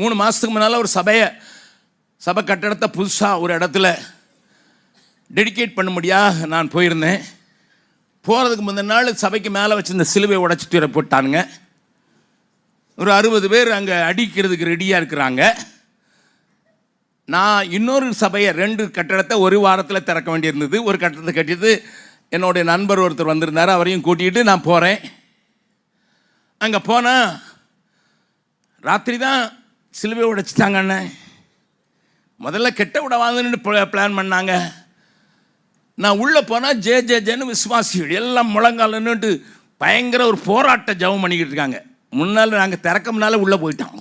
மூணு மாதத்துக்கு முன்னால் ஒரு சபையை சபை கட்டடத்தை புதுசாக ஒரு இடத்துல டெடிகேட் பண்ண முடியா நான் போயிருந்தேன். போகிறதுக்கு முந்தின நாள் சபைக்கு மேலே வச்சுருந்த சிலுவை உடச்சி தூர போட்டானுங்க. ஒரு அறுபது பேர் அங்கே அடிக்கிறதுக்கு ரெடியாக இருக்கிறாங்க. நான் இன்னொரு சபையை ரெண்டு கட்டடத்தை ஒரு வாரத்தில் திறக்க வேண்டியிருந்தது. ஒரு கட்டடத்தை கட்டிட்டு என்னுடைய நண்பர் ஒருத்தர் வந்திருந்தார் அவரையும் கூட்டிகிட்டு நான் போகிறேன் அங்கே போனால் ராத்திரி தான் சிலுவை உடைச்சிட்டாங்க அண்ணன் முதல்ல கெட்ட விடவாங்கன்னு பிளான் பண்ணாங்க. நான் உள்ளே போனால் ஜே ஜே ஜேன்னு விசுவாசிகள் எல்லாம் முழங்காலன்னுட்டு பயங்கர ஒரு போராட்ட ஜெபம் பண்ணிக்கிட்டு இருக்காங்க. முன்னால் நாங்கள் திறக்க உள்ளே போயிட்டோம்.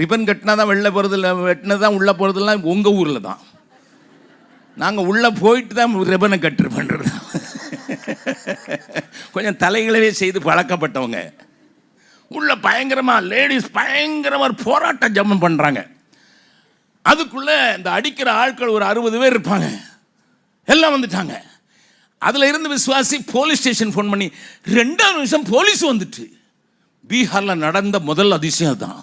ரிப்பன் கட்டினா தான் வெளில போகிறது இல்லை வெட்டினா தான் உள்ளே போகிறதுலாம் உங்கள் ஊரில் தான். நாங்கள் உள்ளே போயிட்டு தான் ரிபனை கட்டு பண்ணுறது கொஞ்சம் தலைகளவே செய்து பழக்கப்பட்டவங்க. உள்ள பயங்கரமாக லேடிஸ் பயங்கரமாக போராட்டம் போராட்ட ஜம்மம் பண்ணுறாங்க அதுக்குள்ளே இந்த அடிக்கிற ஆட்கள் ஒரு அறுபது பேர் இருப்பாங்க. எல்லாம் வந்துட்டாங்க. அதில் இருந்து விசுவாசி போலீஸ் ஸ்டேஷன் ஃபோன் பண்ணி ரெண்டாவது நிமிஷம் போலீஸ் வந்துட்டு. பீகாரில் நடந்த முதல் அதிசயம் தான்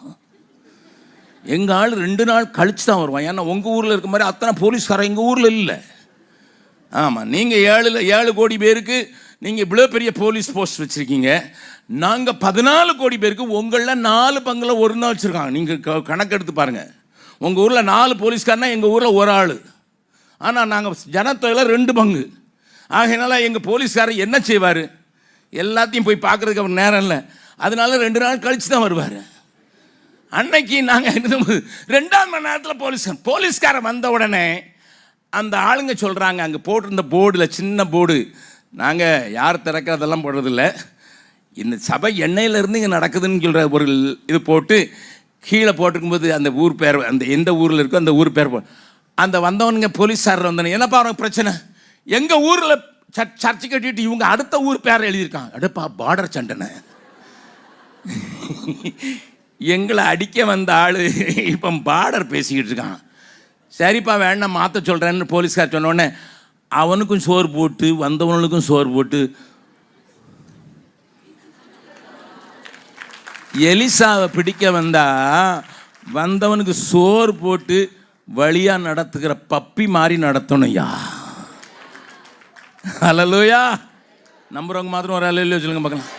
எங்கள் ஆள் ரெண்டு நாள் கழிச்சு தான் வருவான். ஏன்னா உங்கள் ஊரில் இருக்க மாதிரி அத்தனை போலீஸ்காரன் எங்கள் ஊரில் இல்லை. ஆமாம் நீங்கள் ஏழில் ஏழு கோடி பேருக்கு நீங்கள் இவ்வளோ பெரிய போலீஸ் போஸ்ட் வச்சுருக்கீங்க. நாங்கள் பதினாலு கோடி பேருக்கு உங்களில் நாலு பங்கில் ஒரு நாள் வச்சுருக்காங்க. நீங்கள் கணக்கெடுத்து பாருங்கள் உங்கள் ஊரில் நாலு போலீஸ்காரனா எங்கள் ஊரில் ஒரு ஆள். ஆனால் நாங்கள் ஜனத்தொகையில் ரெண்டு பங்கு. ஆகையினால எங்கள் போலீஸ்காரர் என்ன செய்வார்? எல்லாத்தையும் போய் பார்க்குறதுக்கு அவர் நேரம் இல்லை. அதனால ரெண்டு நாள் கழித்து தான் வருவார். அன்னைக்கு நாங்கள் ரெண்டாம் மணி நேரத்தில் போலீஸ் போலீஸ்காரன் வந்த உடனே அந்த ஆளுங்க சொல்கிறாங்க அங்கே போட்டிருந்த போர்டில் சின்ன போர்டு. நாங்கள் யார் திறக்கிறதெல்லாம் போடுறதில்ல. இந்த சபை எண்ணெயிலேருந்து இங்கே நடக்குதுன்னு சொல்கிற ஒரு இது போட்டு கீழே போட்டிருக்கும்போது அந்த ஊர் பேர் அந்த எந்த ஊரில் இருக்கோ அந்த ஊர் பேர் போ அந்த வந்தவனுங்க போலீஸார் வந்தவனு என்னப்பா அவனுக்கு பிரச்சனை? எங்கள் ஊரில் சர்ச்சை கட்டிட்டு இவங்க அடுத்த ஊர் பேரை எழுதியிருக்காங்க அடுப்பா பார்டர் சண்டனை எங்களை அடிக்க வந்த ஆள் இப்போ பார்டர் பேசிக்கிட்டு இருக்கான். சரிப்பா வேணாம் மாற்ற சொல்கிறேன்னு போலீஸ்கார் சொன்னோடனே அவனுக்கும் சோறு போட்டு வந்தவனுக்கும் சோறு போட்டு. எலிசாவை பிடிக்க வந்தா வந்தவனுக்கு சோறு போட்டு வழியா நடத்துகிற பப்பி மாதிரி நடத்தணும்யா. அலலோயா நம்புறவங்க மாத்திரம் ஒரு அலையிலோ சொல்லுங்க பார்க்கலாம்.